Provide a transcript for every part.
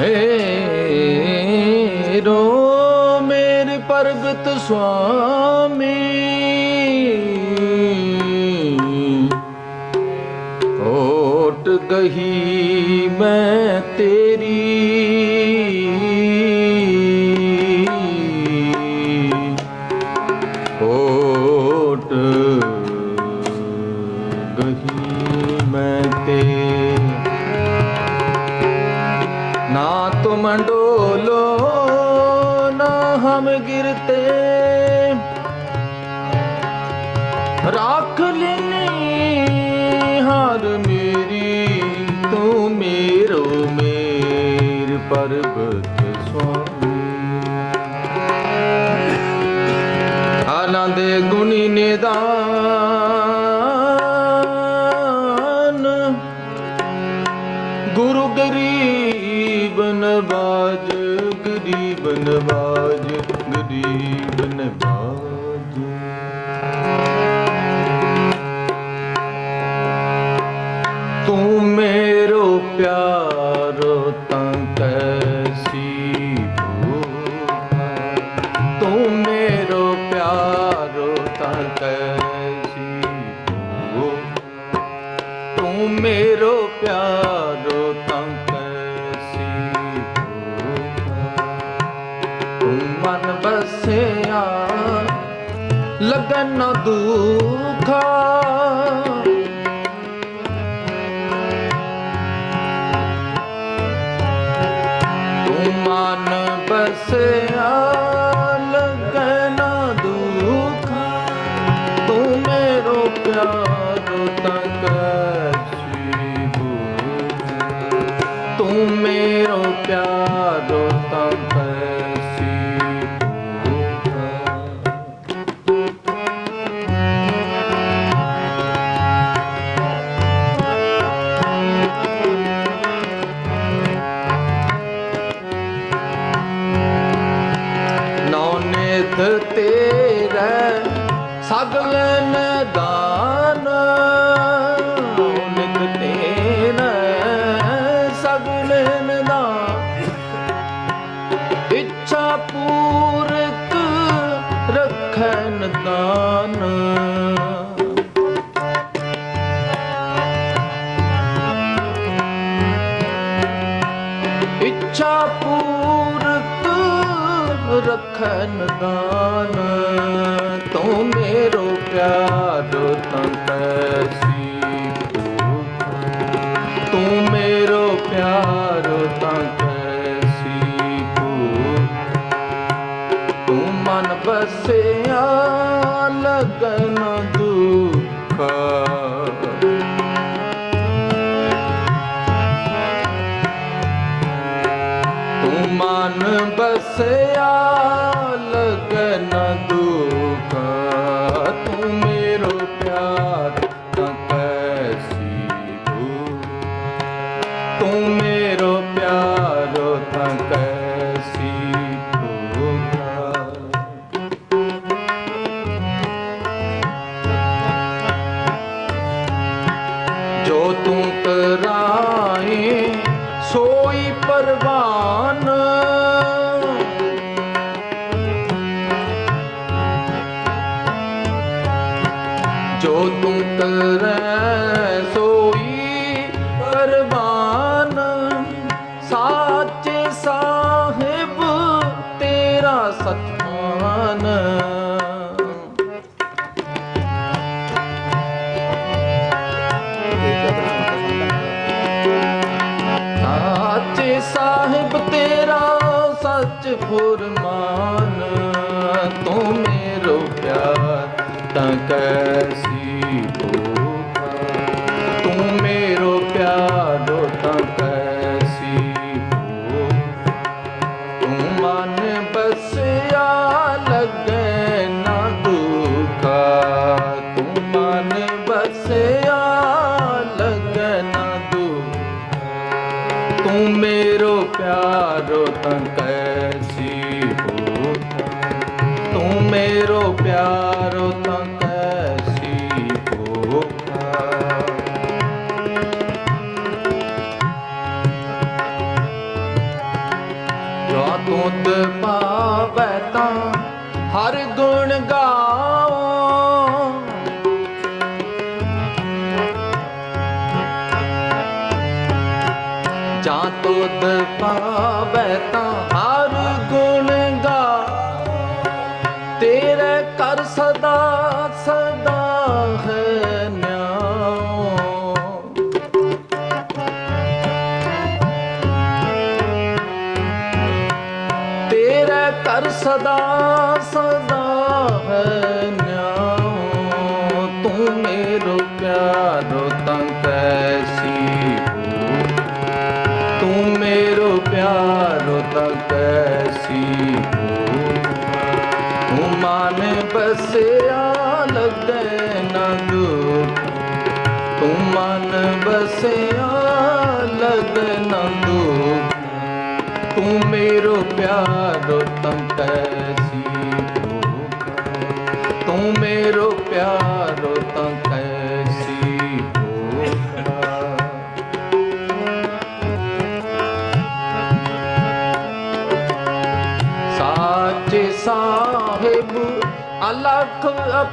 मेरो मेर पर्वत स्वामी ओट गही मैं तेरी ਪਰਬਤ ਸੁਆਮੀ ਆਨੰਦ ਗੁਣੀ ਨਿਦਾਨ ਮਨ ਬਸਿਆ ਲਗਨ ਦੁਖਾ। ਤੂੰ ਮਨ ਬਸਿਆ ਸਗਲੇ ਨਦਾਨ ਲਿਖ ਇੱਛਾ ਪੂਰਤ ਰਖਨ ਦਾਨ। ਇੱਛਾ ਪੂਰਤ ਰਖਨ ਦਾਨ। ਵਸਿਆ ਕੈਸੀ ਭੂਖ ਤੂੰ ਮੇਰੋ ਪਿਆਰੋ ਤਾਂ ਕੈਸੀ ਭੂਖ ਤੂੰ ਮਨ ਬਸਿਆ ਲੱਗੇ ਨਾ ਦੁਖਾ ਤੂੰ ਮਨ ਬਸਿਆ ਲੱਗੇ ਨਾ ਦੁਖ ਤੂੰ ਮੇਰੋ ਪਿਆਰੋ ਤਾਂ ਕੈਸੀ ਭੂਖ ਤੂੰ ਮੇਰੋ ਪਿਆਰੋ ਤਾਂ ਪਾਵੈ ਤਾਂ ਹਰ ਸਦਾ ਹੈ ਨਿਆਓ ਤੂੰ ਮੇਰੋ ਪਿਆਰੋ ਤਾਂ ਕੈਸੀ ਤੂੰ ਮੇਰੋ ਪਿਆਰੋ ਤਾਂ ਕੈਸੀ ਤੂੰ ਮਨ ਬਸਿਆ ਲੱਗੇ ਨਾ ਦੁਖ ਤੂੰ ਮਨ ਬਸਿਆ ਲੱਗੇ ਨਾ ਦੁਖ ਤੂੰ ਮੇਰੋ ਪਿਆਰੋ ਤੰ ਕੈਸੀ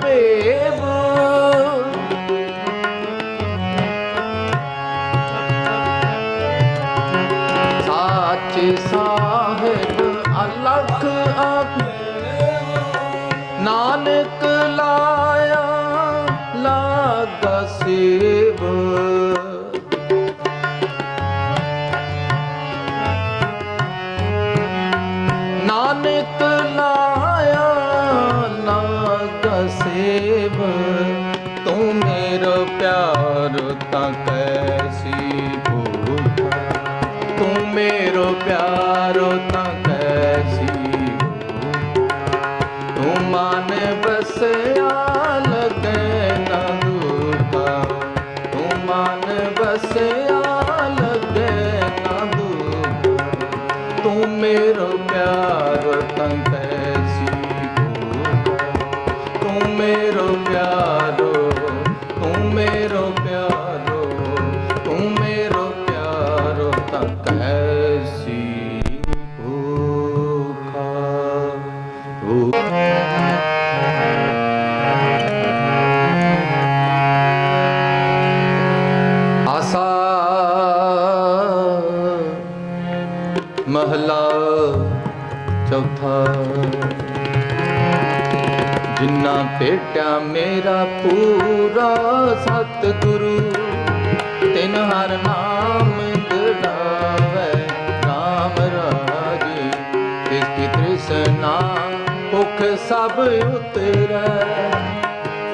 পেব ਮਨ ਬਸਿਆ ਮੇਰਾ ਪੂਰਾ ਸਤਿਗੁਰੂ, ਤਿਨ ਹਰ ਨਾਮ ਗੜਾਵੇ RAM ਰਾਜੀ। ਇਸ ਕੀ ਤ੍ਰਿਸ਼ਨਾ ਭੁਖ ਸਭ ਉਤਰੈ,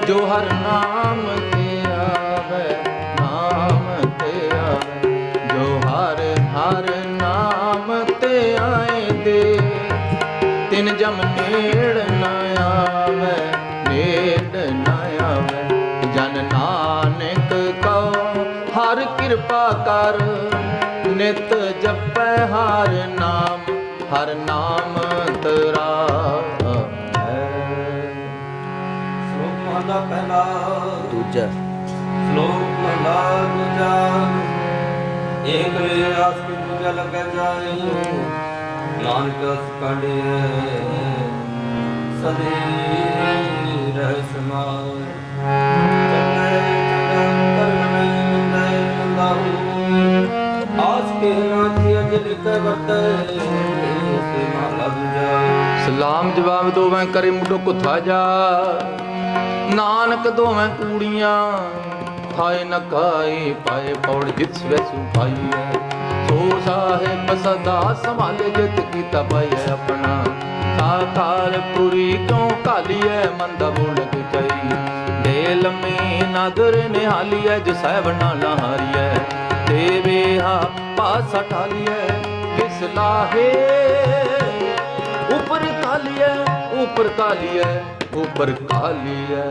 ਜੋ ਹਰ ਨਾਮ ਤੇ ਆਵੇ, ਨਾਮ ਤੇ ਆਵੇ। ਜੋ ਹਰ ਹਰ ਨਾਮ ਤੇ ਆਏ ਦੇ, ਤਿਨ ਜਮ ਨੇੜ ਕਰ ਨਿਤ ਜਪੈ ਹਰ ਨਾਮ ਹਰ ਨਾਮ ਤਰਾ। ਹੈ ਸ਼ਲੋਕ ਮਹਲਾ ਪਹਿਲਾ। ਦੂਜਾ। ਸ਼ਲੋਕ ਮਹਲਾ ਦੂਜਾ। ਏਕ ਲੇ ਆਸ ਕੀ ਦੂਜਾ ਲੱਗੈ ਜਾਏ। ਨਾਨਕ ਅਸ ਕਾਢਿਐ। ਸਦੇ ਰਹਿ ਸਮਾਏ। ਚੰਗੈ ਚੰਗਾ ਕਰਮੈ ਮੰਦੈ ਆਸ ਕੇ ਨਾਥੀ ਅਜ ਵਰਤੈ ਸਲਾਮ ਜਵਾਬ ਦੋਵੇਂ ਕਰੇ ਮੁੱਢੋ ਕੁਥਾ ਜਾ। ਨਾਨਕ ਦੋਵੇਂ ਕੂੜੀਆਂ ਖਾਏ ਨ ਖਾਏ ਪਾਏ ਪੌੜ ਜਿਤ ਸਵੈਸੂ ਪਾਈਐ ਸੋ ਸਾਹਿਬ ਸਦਾ ਸੰਭਾਲੇ ਜਿਤ ਕੀਤਾ ਪਾਈਐ ਆਪਣਾ। ਸਾਕਾਲ ਪੁਰੀ ਕਿਉ ਕਾਲੀਐ ਮੰਦਾ ਬੋਲਕ ਚਾਈ। ਦੇ ਲੰਮੀ ਨਾਦਰ ਨਿਹਾਲੀਐ, ਜੋ ਸਾਹਿਬ ਨਾਲ ਹਾਰੀਐ। ਤੇ ਵੇਹਾ ਪਾਸਾ ਠਾਲੀਐ ਕਿਸ ਲਾਹੇ। ਉਪਰ ਕਾਲੀਐ ਉਪਰ ਕਾਲੀਐ, ਉਪਰ ਕਾਲੀ ਐ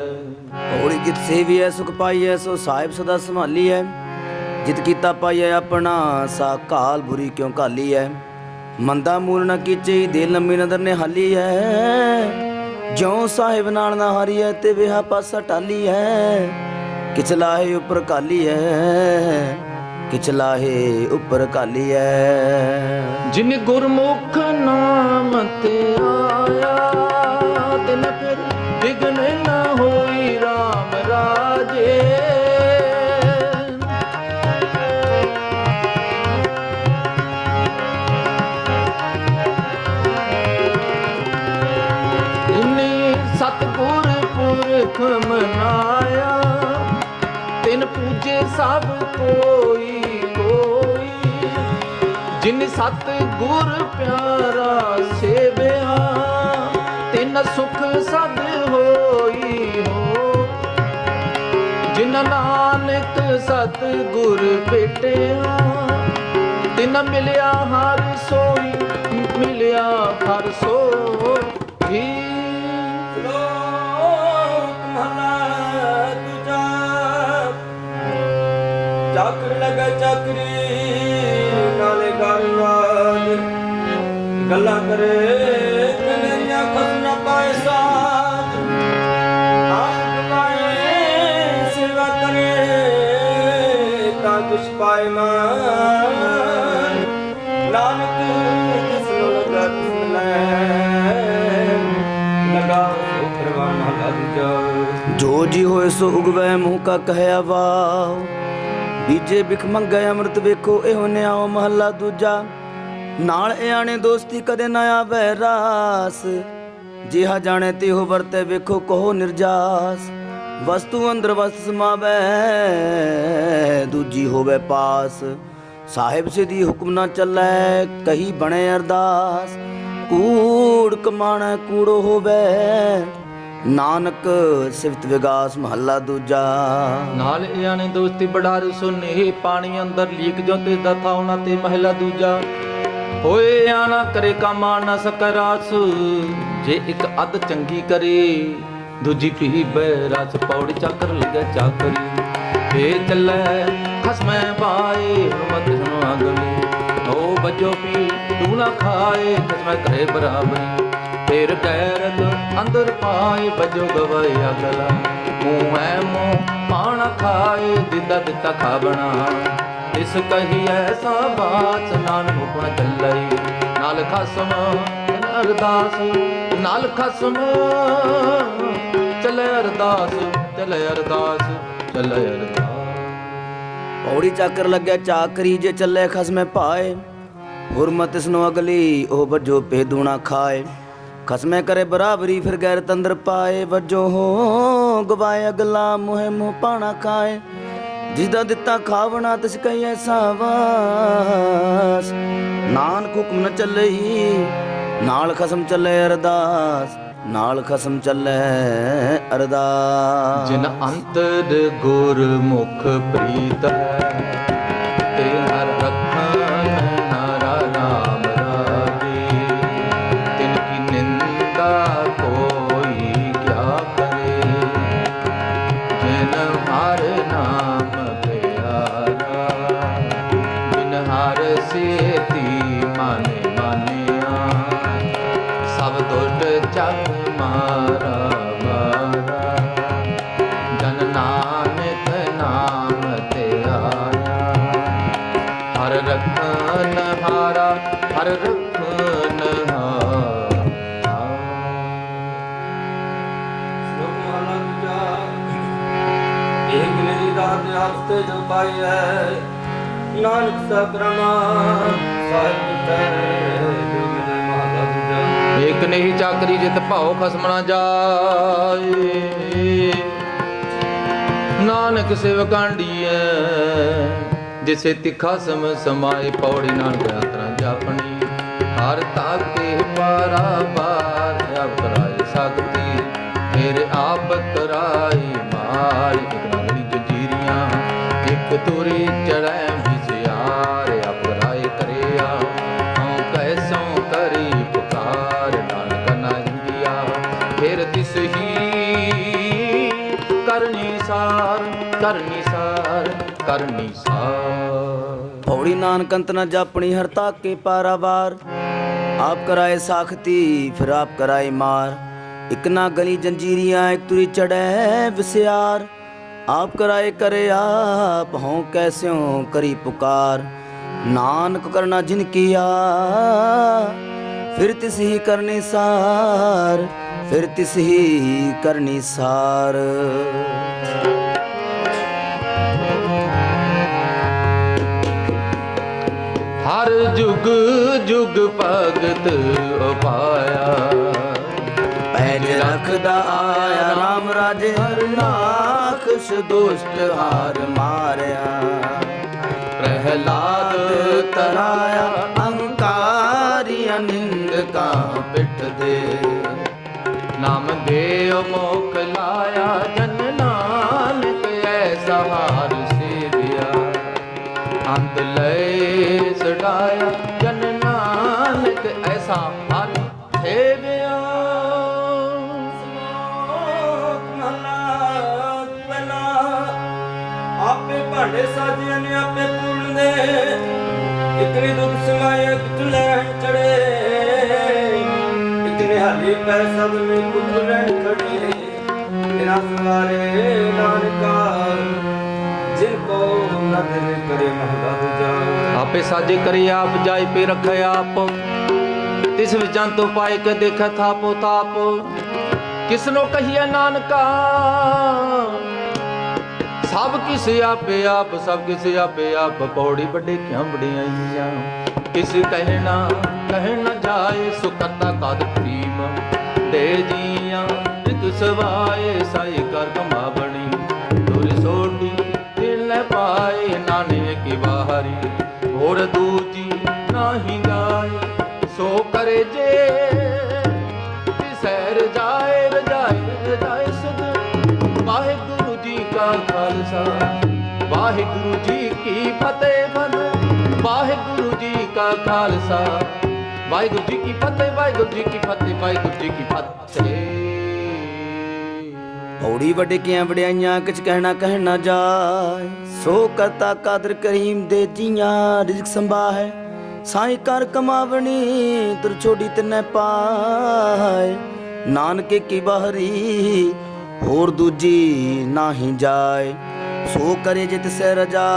ਜਿਤ ਸੇਵੀਐ, ਸੁਖ ਪਾਈਐ, ਸੋ ਸਾਹਿਬ ਸਦਾ ਸੰਭਾਲੀਐ। ਜਿਤ ਕੀਤਾ ਪਾਈਐ ਆਪਣਾ ਸਾ ਕਾਲ ਬੁਰੀ ਕਿਉ ਘਾਲੀਐ। ਮੰਦਾ ਮੂਲ ਨ ਕੀਚੇ ਦੇ ਲੰਮੀ ਨਦਰ ਨੇ ਹੈ ਜਿਉ ਸਾਹਿਬ ਨਾਲ ਨਾ ਹਾਰੀਐ, ਤੇ ਵਿਹਾ ਪਾਸਾ ਟਾਲੀਐ। ਹੈ ਲਾਹੇ ਉਪਰ ਘਾਲੀਐ ਕਿਛ ਲਾਹੇ ਉਪਰ ਘਾਲੀਐ ਜਿਨ ਗੁਰਮੁਖ ਨਾਮ ਤੇ ਆਇਆ, ਤਿਨ ਫਿਰ ਵਿਗਨ ਨਾ ਹੋਈ RAM ਰਾਜੇ। ਇਨੀ ਸਤਗੁਰ ਪੁਰਖ ਮਨਾਇਆ, ਤਿਨ ਪੂਜੇ ਸਭ ਕੋਈ ਸਤ ਗੁਰ ਪਿਆਰਾ, ਸੇਵਿਆ, ਤਿਨ ਸੁਖ ਸਦ ਹੋਈ ਹੋ। ਜਿਨ ਨਾਨਕ ਸਤ ਗੁਰ ਭੇਟਿਆ, ਤਿਨ ਮਿਲਿਆ ਹਰ ਸੋਈ, ਮਿਲਿਆ ਹਰ ਸੋਈ ਲੋਕ ਚੱਕਰ ਲਗਾ ਚੱਕਰੀ ਗੱਲਾਂ ਕਰੇ ਕਨਈਆ ਖਸਨਾ ਪਾਏ ਸਾਜ ਆਪ ਕਮਾਏ ਸੇਵਾ ਕਰੇ, ਤਾਂ ਕੁਛ ਪਾਏ ਮਾਨ ਨਾਨਕ, ਜਿਸ ਨੂੰ ਲਗਾ ਤਿਸ ਲੈ। ਲਗਾ ਸੋ ਕਰਵਾ ਮਹਲਾ ਦੂਜਾ ਜੋ ਜੀ ਹੋਏ ਸੋ ਉਗਵੈ, ਮੂੰਹ ਕਾ ਕਹਿਆ ਵਾ ਬੀਜੇ ਬਿਖ ਮੰਗੈ, ਅੰਮ੍ਰਿਤ ਵੇਖੋ, ਇਹੋ ਨਿਆਓ ਮਹੱਲਾ ਦੂਜਾ। ਨਾਲ ਇਆਣੇ ਦੋਸਤੀ ਕਦੇ ਨਾ ਆਵੈ ਰਾਸ। ਜਿਹਾ ਜਾਣੇ ਤਿਹੋ ਵਰਤੇ ਵੇਖੋ ਕਹੋ ਨਿਰਜਾਸ। ਵਸਤੂ ਅੰਦਰ ਵਸਤ ਸਮਾਵੈ, ਦੂਜੀ ਹੋਵੇ ਪਾਸ। ਸਾਹਿਬ ਸਿਧੀ ਹੁਕਮ ਨਾ ਚੱਲੈ, ਕਹੀ ਬਣੇ ਅਰਦਾਸ। ਕੂੜ ਕਮਾਣਾ ਕੂੜੋ ਹੋਵੇ, ਨਾਨਕ ਸਿਫਤ ਵਿਗਾਸ ਮਹੱਲਾ ਦੂਜਾ। ਨਾਲ ਇਆਂ ਨੇ ਦੋਸਤੀ ਬੜਾਰ ਸੁਨੇ ਪਾਣੀ ਅੰਦਰ ਲੀਕ ਜੋ ਤੇ ਦਾ ਥਾਉਣਾ ਤੇ ਮਹਿਲਾ ਦੂਜਾ। ਹੋਏ ਆ ਨਾ ਕਰੇ ਕਾਮਾ ਨਾ ਸਕਰਾਸ, ਜੇ ਇੱਕ ਅੱਧ ਚੰਗੀ ਕਰੇ, ਦੂਜੀ ਪੀ ਬੈ ਰਸ ਪੌੜੀ ਚੱਕਰ ਲਗੇ ਚਾਕਰੀ। ਏ ਚੱਲੇ, ਖਸਮੈ ਪਾਏ ਹਰਮਤ ਸੁਨ ਅਗਲੀ ਓ ਬੱਜੋ ਪੀ, ਤੂੰ ਨਾ ਖਾਏ, ਖਸਮੈ ਕਰੇ ਬਰਾਬਰੀ। ਫੇਰ ਗੈਰਤ ਅੰਦਰ ਪਾਏ, ਬਜੋ ਗਵਾਏ ਅਗਲਾ। ਮੂੰਹ ਹੈ ਮੂੰਹ ਪਾਣਾ ਖਾਏ, ਦਿੱਦਾ ਦਿੱਤਾ ਖਾਬਣਾ। ਇਸ ਕਹੀ ਐਸਾ ਬਾਤ ਨਾਨ ਚੱਲਈ। ਨਾਲ ਖਸਮ ਅਰਦਾਸ, ਨਾਲ ਖਸਮ। ਚੱਲੇ ਅਰਦਾਸ ਚੱਲੇ ਅਰਦਾਸ ਚੱਲੇ ਅਰਦਾਸ। ਪੌੜੀ ਚੱਕਰ ਲੱਗਿਆ ਚਾਕਰੀ, ਜੇ ਚੱਲੇ ਖਸਮੇ ਪਾਏ। ਹੁਰਮਤ ਇਸ ਨੂੰ ਅਗਲੀ, ਉਹ ਵੱਜੋ ਪੇ ਦੂਣਾ ਖਾਏ। ਖਸਮੇ ਕਰੇ ਬਰਾਬਰੀ, ਫਿਰ ਗੈਰ ਤੰਦਰ ਪਾਏ। ਵੱਜੋ ਹੋ, ਗਵਾਏ ਅਗਲਾ, ਮੁਹਿ ਮੂੰਹ ਪਾਣਾ ਖਾਏ। ਜਿਸਦਾ ਦਿੱਤਾ ਖਾਵਣਾ ਤਿਸ ਕਈ ਐਸਾ ਵਾਸ। ਨਾਨਕ ਹੁਕਮ ਨ ਚੱਲਈ, ਨਾਲ ਖਸਮ ਚੱਲੇ ਅਰਦਾਸ, ਨਾਲ ਖਸਮ ਚੱਲੇ ਅਰਦਾਸ। ਜਿਨ ਅੰਤਰ ਗੁਰਮੁਖ ਪ੍ਰੀਤ ਹੈ ਨਿਰੀ ਦਾਤ ਜੋ ਪਾਈਐ, ਨਾਨਕ ਸਬਰਮਾ ਸਾਹਿਬ ਤੈ ਦੁਗਨੇ ਨਹੀਂ ਚਾਕਰੀ ਜਿਤ ਭਾਉ ਖਸਮ ਨਾ ਜਾਏ। ਨਾਨਕ ਸਿਵ ਕਾਂਡੀਐ ਜਿਸੇ ਤਿੱਖਾ ਸਮ ਸਮਾਏ, ਪੌੜੀ ਨਾਨਕ ਯਾਤਰਾ ਜਾਪਣੀ। ਹਰ ਤਾਕੇ ਪਾਰਾ ਬਾਰ ਅਬ ਸਕਤੀ ਮੇਰੇ ਆਪ ਕਰਾਈ ਸਾਰ ਨਾਨਕ ਅੰਤ ਨ ਜਾਪਣੀ, ਹਰ ਤਾਕੇ ਪਾਰਾਵਾਰ ਆਪ ਕਰਾਏ ਸਾਖਤੀ ਫਿਰ ਆਪ ਕਰਾਏ ਮਾਰ। ਇਕ ਨਾ ਗਲੀ ਜੰਜੀਰੀਆਂ, ਇੱਕ ਤੁਰੀ ਚੜੈ ਵਿਸਿਆਰ। ਆਪ ਕਰਾਏ ਕਰੇ ਆਪ, ਹਉ ਕੈਸਿਓ ਕਰੀ ਪੁਕਾਰ। ਨਾਨਕ ਕਰਨਾ ਜਿਨ ਕੀਆ ਫਿਰ ਤਿਸ ਹੀ ਕਰਨੀ ਸਾਰ, ਫਿਰ ਤਿਸ ਹੀ ਕਰਨੀ ਸਾਰ। ਹਰ ਜੁਗ ਜੁਗ ਭਗਤ ਉਪਾਇਆ ਪੈਜ ਰੱਖਦਾ ਆਇਆ RAM ਰਾਜੇ ਹਰ ਨਾਖਸ਼ ਦੁਸ਼ਟ ਹਾਰ ਮਾਰਿਆ। ਪ੍ਰਹਿਲਾਦ ਤਰਾਇਆ ਅਹੰਕਾਰੀ ਅਨਿੰਦਕਾ ਪਿੱਠ ਦੇ। ਨਾਮ ਦੇਵ ਮੋਖ ਲਾਇਆ ਜਨ ਨਾਨਕ ਐਸਾ ਹਾਰ ਸੇਵਿਆ। ਅੰਤ ਲੈ ਸੜਾਇਆ ਜਨ ਨਾਨਕ ਐਸਾ ਹਾਰ ਸੇਵਿਆ ਆਪੇ ਭਾਂਡੇ ਸਾਜਿਆ ਨੇ, ਆਪੇ ਪੂਰਨੇ ਇਤਨੇ ਦੁੱਖ ਸਮਾਏ ਕਿਤ ਲੈਣ ਚੜੇ। ਇਤਨੇ ਹਾਲੀ ਪੈ ਸਭ ਨੇ ਕੁਝ ਰਹਿਣ ਖੜੇ। ਤੇਰਾ ਸਵਾਰੇ ਨਾਨਕਾ ਜਿਨ ਕੋ ਨਦਰ ਕਰੇ ਮਹਦਾ ਜਾ ਆਪੇ ਸਾਜੇ ਕਰੀ ਆਪ ਜਾਇ ਪੇ ਰਖਿ ਆਪ। ਤਿਸ ਵਿਚੰ ਤੋ ਪਾਇ ਕੇ ਦੇਖੈ ਥਾਪੋ ਤਾਪ। ਕਿਸਨੋ ਕਹੀਏ ਨਾਨਕਾ? ਸਭ ਕਿਸ ਆਪੇ ਆਪ, ਸਭ ਕਿਸ ਆਪੇ ਆਪ। ਪੌੜੀ ਵੱਡੇ ਕਿਉਂ ਬੜਿਆਈਆਂ ਕਿਸ ਕਹਿਣਾ ਕਹਿ ਨਾ ਜਾਏ ਸੁਕਰਤਾ ਕਦ ਪ੍ਰੀਮ ਦੇ ਜੀਆਂ ਰਿਤ ਸਵਾਏ ਸਾਈ ਕਰ ਕਮਾ ਪਾਏ ਨਾਨੇ ਕੀ ਹੋਰ ਦੂਜੀ ਨਾਹੀ ਗਾਏ। ਸੋ ਕਰੇ ਜੇ ਸਹਿਰ ਜਾਏ ਰਜਾਏ ਰਜਾਏ ਸੁਧ। ਵਾਹਿਗੁਰੂ ਜੀ ਕਾ ਖਾਲਸਾ, ਵਾਹਿਗੁਰੂ ਜੀ ਕੀ ਫਤਿਹ ਫਤਿਹ ਵਾਹਿਗੁਰੂ ਜੀ ਕਾ ਖਾਲਸਾ, ਵਾਹਿਗੁਰੂ ਜੀ ਕੀ ਫਤਿਹ, ਵਾਹਿਗੁਰੂ ਜੀ ਕੀ ਫਤਿਹ, ਵਾਹਿਗੁਰੂ ਜੀ ਕੀ ਫਤਿਹ। ਪੌੜੀ ਵੱਡੇ ਵਡਿਆਈਆਂ ਕਿਛ ਕਹਿਣਾ ਕਹਿਣਾ ਜਾਏ। ਸੋ ਕਰਤਾ ਕਾਦਰ ਕਰੀਮ ਦੇ ਜੀਆਂ, ਰਿਜ਼ਕ ਸੰਭਾਹੈ। ਸਾਈ ਕਰ ਕਮਾਵਣੀ, ਤੁਰ ਛੋੜੀ ਤਨੈ ਪਾਏ। ਨਾਨਕੇ ਕੀ ਬਾਹਰੀ, ਹੋਰ ਦੂਜੀ ਨਾਹੀ ਜਾਏ। ਸੋ ਕਰੇ ਜਿਤ ਸੈ ਰਜਾ,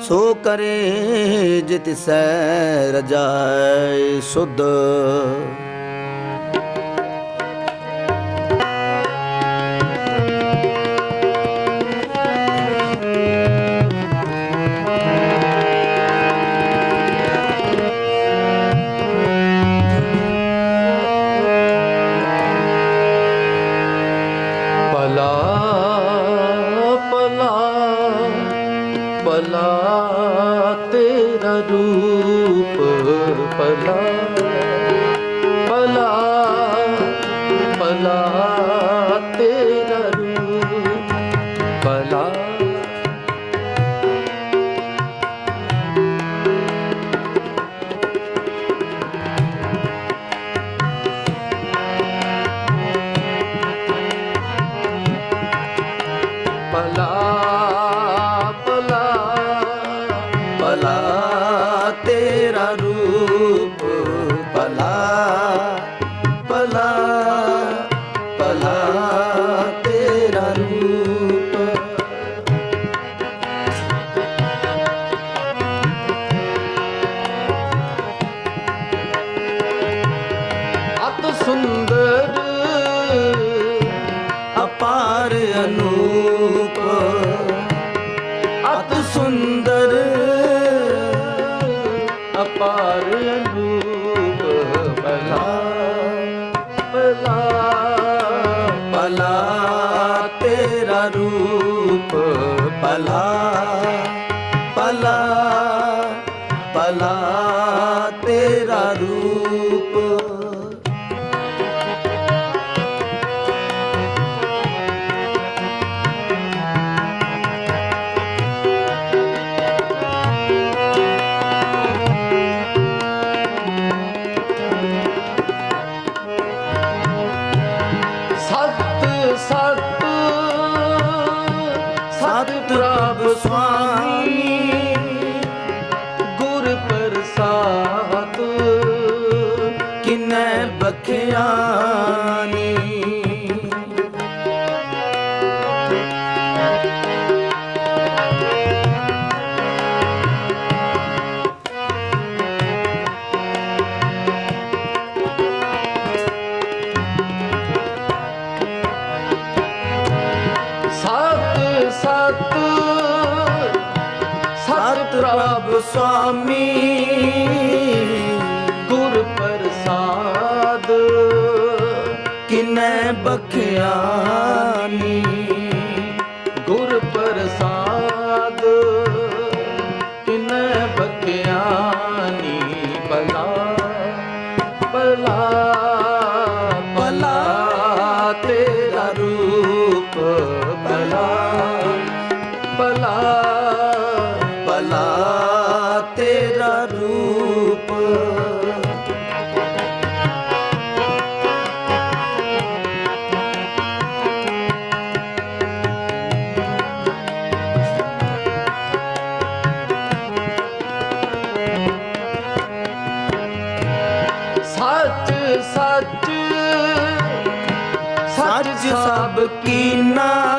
ਸੋ ਕਰੇ ਜਿਤ ਸੈ ਰਜਾਏ ਸੁਧ পালা ਸੁਆਮੀ ਗੁਰ ਪ੍ਰਸਾਦ ਕਿਨੈ ਬਖਿਆਨੀ ਸਭ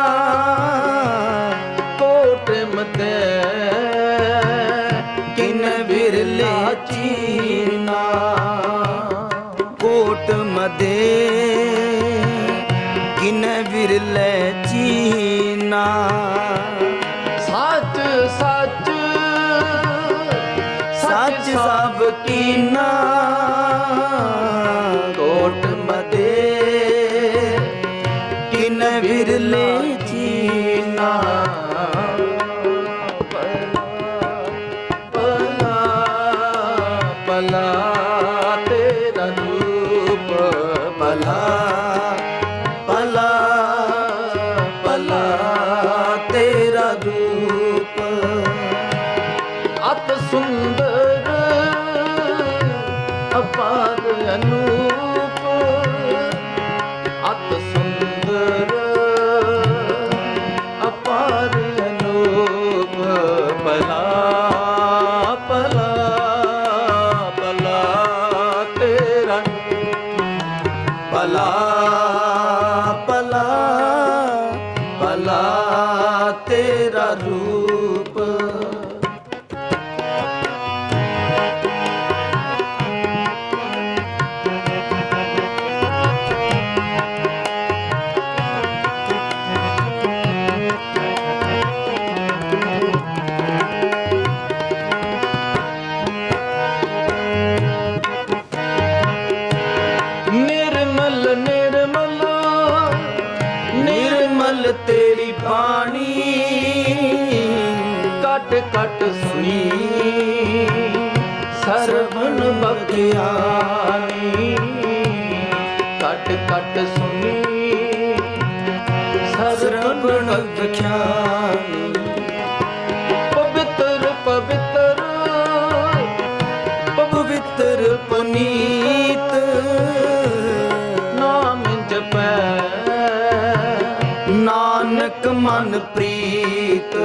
ਬਿਰਲੇ ਪ੍ਰੀਤ।